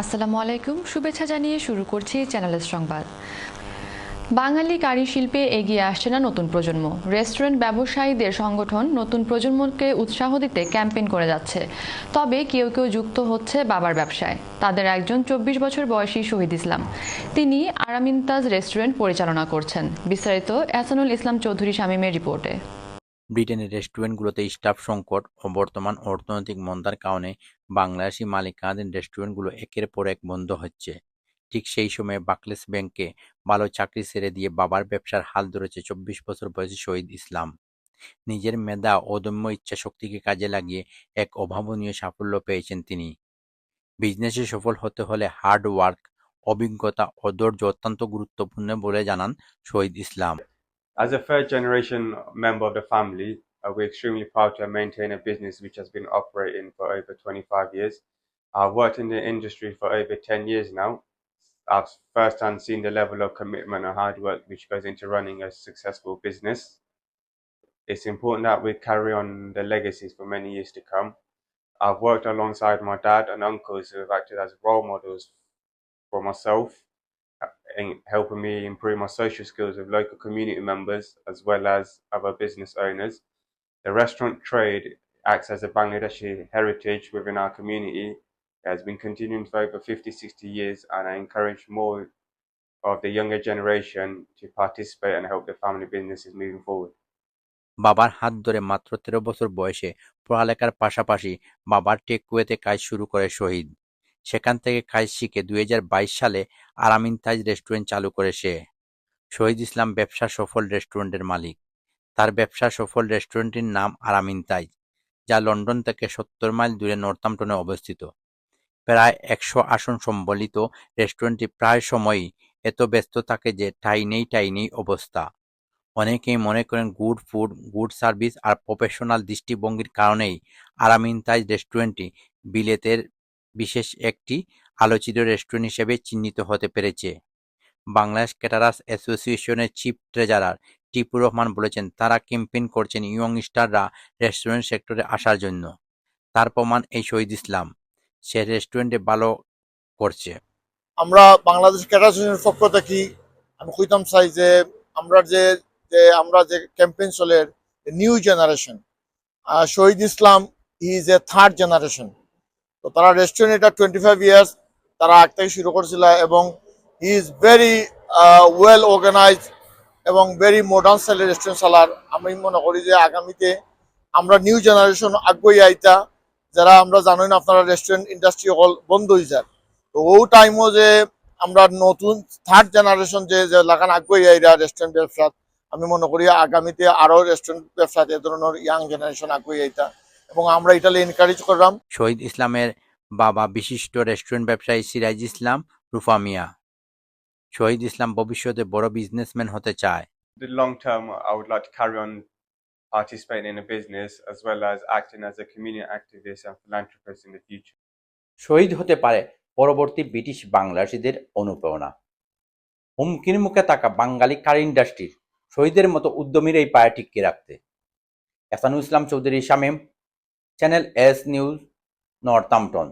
আসসালামু আলাইকুম, শুভেচ্ছা জানিয়ে শুরু করছি চ্যানেলের সংবাদ। বাঙালি কারি শিল্পে এগিয়ে আসছে না নতুন প্রজন্ম। রেস্টুরেন্ট ব্যবসায়ীদের সংগঠন নতুন প্রজন্মকে উৎসাহ দিতে ক্যাম্পেইন করে যাচ্ছে। তবে কেউ কেউ যুক্ত হচ্ছে বাবার ব্যবসায়। তাদের একজন চব্বিশ বছর বয়সী শহীদ ইসলাম। তিনি আরামিনতাজ রেস্টুরেন্ট পরিচালনা করছেন। বিস্তারিত এহসানুল ইসলাম চৌধুরী শামীমের রিপোর্টে। ব্রিটেনের রেস্টুরেন্টগুলোতে স্টাফ সংকট ও বর্তমান অর্থনৈতিক মন্দার কারণে বাংলাদেশি মালিকানাধীন রেস্টুরেন্টগুলো একের পর এক বন্ধ হচ্ছে। ঠিক সেই সময়ে বাকলেস ব্যাংকে ভালো চাকরি ছেড়ে দিয়ে বাবার ব্যবসার হাল ধরেছে চব্বিশ বছর বয়সী শহীদ ইসলাম। নিজের মেধা অদম্য ইচ্ছাশক্তিকে কাজে লাগিয়ে এক অভাবনীয় সাফল্য পেয়েছেন তিনি। বিজনেসে সফল হতে হলে হার্ড ওয়ার্ক, অভিজ্ঞতা ও অত্যন্ত গুরুত্বপূর্ণ বলে জানান শহীদ ইসলাম। As a third generation member of the family, uh, we're extremely proud to maintain a business which has been operating for over 25 years. I've worked in the industry for over 10 years now. I've firsthand seen the level of commitment and hard work which goes into running a successful business. It's important that we carry on the legacies for many years to come. I've worked alongside my dad and uncles who have acted as role models for myself in helping me improve my social skills with local community members as well as other business owners. The restaurant trade acts as a Bangladeshi heritage within our community. It has been continuing for over 50, 60 years, and I encourage more of the younger generation to participate and help the family businesses moving forward. বাবার হাত ধরে মাত্র তেরো বছর বয়সে পড়ালেখার পাশাপাশি বাবার টেকওয়েতে কাজ শুরু করে শহীদ সেখান থেকে কাজ শিখে দুই হাজার বাইশ সালে আরামিন তাজ রেস্টুরেন্ট চালু করে সে শহীদ ইসলাম ব্যবসা সফল রেস্টুরেন্টের মালিক। তার ব্যবসা সফল রেস্টুরেন্টটির নাম আরামিন তাজ যা লন্ডন থেকে সত্তর মাইল দূরে নর্থাম্পটনে অবস্থিত। প্রায় একশো আসন সম্বলিত রেস্টুরেন্টটি প্রায় সময়ই এত ব্যস্ত থাকে যে ঠাই নেই ঠাই নেই অবস্থা। অনেকেই মনে করেন গুড ফুড, গুড সার্ভিস আর প্রফেশনাল দৃষ্টিভঙ্গির কারণেই আরামিন তাজ রেস্টুরেন্টটি বিলেতের বিশেষ একটি আলোচিত রেস্টুরেন্ট হিসেবে চিহ্নিত হতে পেরেছে। বাংলাদেশ ক্যাটারার্স অ্যাসোসিয়েশনের চিফ ট্রেজারার টিপু রহমান বলেছেন, তারা ক্যাম্পেইন করছেন ইয়ং স্টাররা রেস্টুরেন্ট সেক্টরে আসার জন্য। তার প্রমাণ এই শহীদ ইসলাম। সে রেস্টুরেন্টে ভালো করছে। আমরা বাংলাদেশ ক্যাটারের পক্ষ থেকে আমি কইতাম চাই যে আমরা যে যে আমরা যে ক্যাম্পেইন চলে new generation Shahid Islam is a third generation তো তারা রেস্টুরেন্ট এটা টোয়েন্টি ফাইভ ইয়ার্স তারা আগ থেকে শুরু করেছিল এবং he is very well organise এবং ভেরি মডার্ন স্টাইলের রেস্টুরেন্ট চালার আমি মনে করি যে আগামীতে আমরা নিউ জেনারেশন আগুই আইতা, যারা আমরা জানোই না আপনারা রেস্টুরেন্ট ইন্ডাস্ট্রি অকল বন্ধ হয়ে যায় তো ও টাইমও যে আমরা নতুন থার্ড জেনারেশন যে লাগান আগুই আইরা রেস্টুরেন্ট ব্যবসা আমি মনে করি আগামীতে আরও রেস্টুরেন্ট ব্যবসাত এ ধরনের ইয়াং জেনারেশন আগুই আইতা। এবং আমরা এটা এনকারেজ করলাম। শহীদ ইসলামের বাবা বিশিষ্ট রেস্টুরেন্ট ব্যবসায়ী সিরাজ ইসলাম রুফা মিয়া। শহীদ ইসলাম ভবিষ্যতে বড় বিজনেসম্যান হতে চায়। The long term, I would like to carry on participating in a business as well as acting as a community activist and philanthropist in the future. শহীদ হতে পারে পরবর্তী ব্রিটিশ বাংলাদেশিদের অনুপ্রেরণা। হুমকির মুখে থাকা বাঙালি কার ইন্ডাস্ট্রির শহীদের মতো উদ্যমীর এই পায়ে টিকিয়ে রাখতে। Ehsanul Islam Chowdhury Shamim channel S news Northampton